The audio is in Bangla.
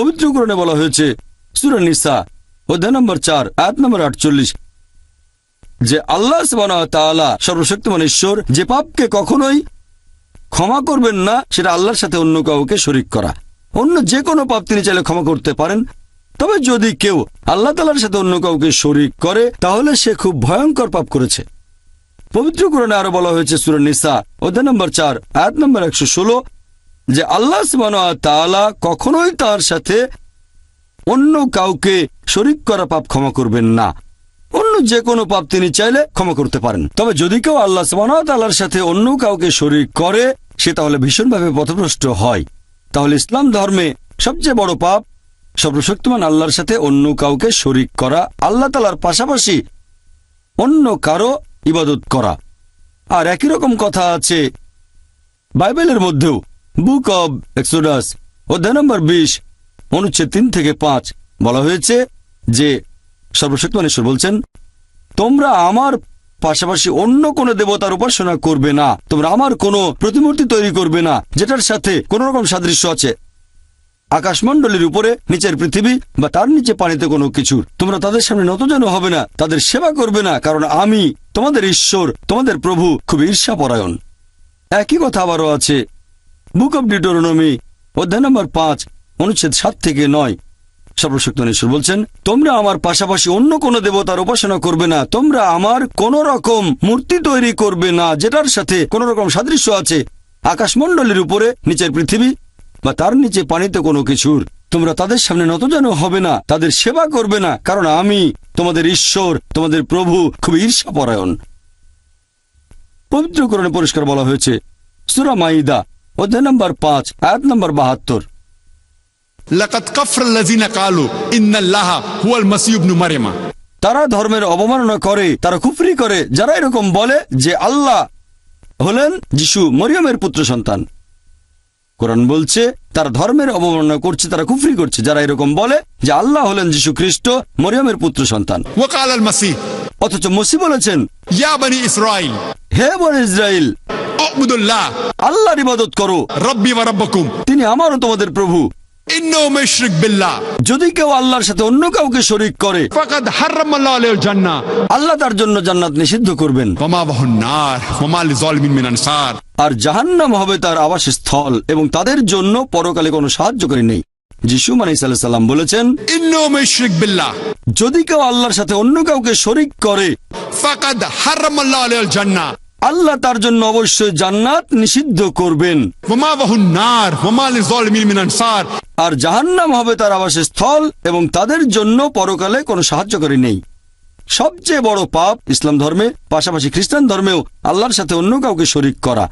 পবিত্রকরণে বলা হয়েছে, সুরা নিসা, অধ্যায় নম্বর চার, আয়াত নম্বর আটচল্লিশ। যে আল্লাহ তাআলা সর্বশক্তিমান ঈশ্বর, যে পাপকে কখনোই ক্ষমা করবেন না, সেটা আল্লাহর সাথে অন্য কাউকে শরিক করা। অন্য যে কোনো পাপ তিনি চাইলে ক্ষমা করতে পারেন। তবে যদি কেউ আল্লাহ তালার সাথে অন্য কাউকে শরিক করে, তাহলে সে খুব ভয়ঙ্কর পাপ করেছে। পবিত্র কোরআনে আরও বলা হয়েছে, সুরা নিসা, অধ্যায় নম্বর চার, আয়াত নম্বর একশো ষোলো যে আল্লাহ তাআলা কখনোই তার সাথে অন্য কাউকে শরিক করা পাপ ক্ষমা করবেন না। অন্য যে কোনো পাপ তিনি চাইলে ক্ষমা করতে পারেন। তবে যদি কেউ আল্লাহ তাআলার সাথে অন্য কাউকে শরিক করে, সে তাহলে ভীষণভাবে পথভ্রষ্ট হয়। তাহলে ইসলাম ধর্মে সবচেয়ে বড় পাপ সর্বশক্তিমান আল্লাহর সাথে অন্য কাউকে শরিক করা, আল্লাহ তালার পাশাপাশি অন্য কারও ইবাদত করা। আর একই রকম কথা আছে বাইবেলের মধ্যেও। বুক অব এক্সোডাস অধ্যায় নম্বর বিশ, অনুচ্ছেদ তিন থেকে পাঁচ। বলা হয়েছে যে, সর্বশক্তিমান ঈশ্বর বলছেন, তোমরা আমার পাশাপাশি অন্য কোনো দেবতার উপাসনা করবে না। তোমরা আমার কোনো প্রতিমূর্তি তৈরি করবে না, যেটার সাথে কোন রকম সাদৃশ্য আছে। আকাশমণ্ডলীর উপরে নিচের পৃথিবী বা তার নিচে পানিতে কোনো কিছু। তোমরা তাদের সামনে নত যেন হবে না, তাদের সেবা করবে না, কারণ আমি তোমাদের ঈশ্বর, তোমাদের প্রভু, খুব ঈর্ষাপরায়ণ। একই কথা আবারও আছে বুক অব ডিটোরনমি অধ্যায় নম্বর পাঁচ, অনুচ্ছেদ সাত থেকে নয়। সর্বশক্ত ঈশ্বর বলছেন, তোমরা আমার পাশাপাশি অন্য কোন দেবতার উপাসনা করবে না। তোমরা আমার কোন রকম মূর্তি তৈরি করবে না, যেটার সাথে কোন রকম সাদৃশ্য আছে। আকাশমণ্ডলীর উপরে, নিচের পৃথিবী বা তার নিচে পানিতে কোনো কিছুর। তোমরা তাদের সামনে নত যেন হবে না, তাদের সেবা করবে না, কারণ আমি তোমাদের ঈশ্বর, তোমাদের প্রভু, খুব ঈর্ষাপরায়ণ। পবিত্রকরণে পরিষ্কার বলা হয়েছে, সুরা মাইদা অধ্যায় নম্বর পাঁচ আয়াত নম্বর বাহাত্তর তারা ধর্মের অবমাননা করে তারা কুফরি করে যারা এরকম বলে যে আল্লাহ হলেন যিশু মরিয়মের পুত্র সন্তান। কোরআন বলছে তারা ধর্মের অবমাননা করছে তারা কুফরি করছে যারা এরকম বলে যে আল্লাহ হলেন যিশু খ্রিস্ট মরিয়মের পুত্র সন্তান। অথচ মসি বলেছেন হে বন ইসরা ইবাদত করো। রব্বি তিনি আমারও তোমাদের প্রভু। যদি কেউ আল্লাহর সাথে অন্য কাউকে শরিক করে আল্লাহ তার জন্য জান্নাত নিষিদ্ধ করবেন। আর জাহান্নাম হবে তার আবাসস্থল এবং তাদের জন্য পরকালে কোনো সাহায্যকারী নেই। যিশু মানে সাল্লাম বলেছেন ইন্নাহু বিল্লাহ। যদি কেউ আল্লাহর সাথে অন্য কাউকে শরিক করে আল্লাহ তার জন্য অবশ্যই জান্নাত নিষিদ্ধ করবেন। আর জাহান্নাম হবে তার আবাসস্থল এবং তাদের জন্য পরকালে কোনো সাহায্যকারী নেই। সবচেয়ে বড় পাপ ইসলাম ধর্মে পাশাপাশি খ্রিস্টান ধর্মেও আল্লাহর সাথে অন্য কাউকে শরিক করা।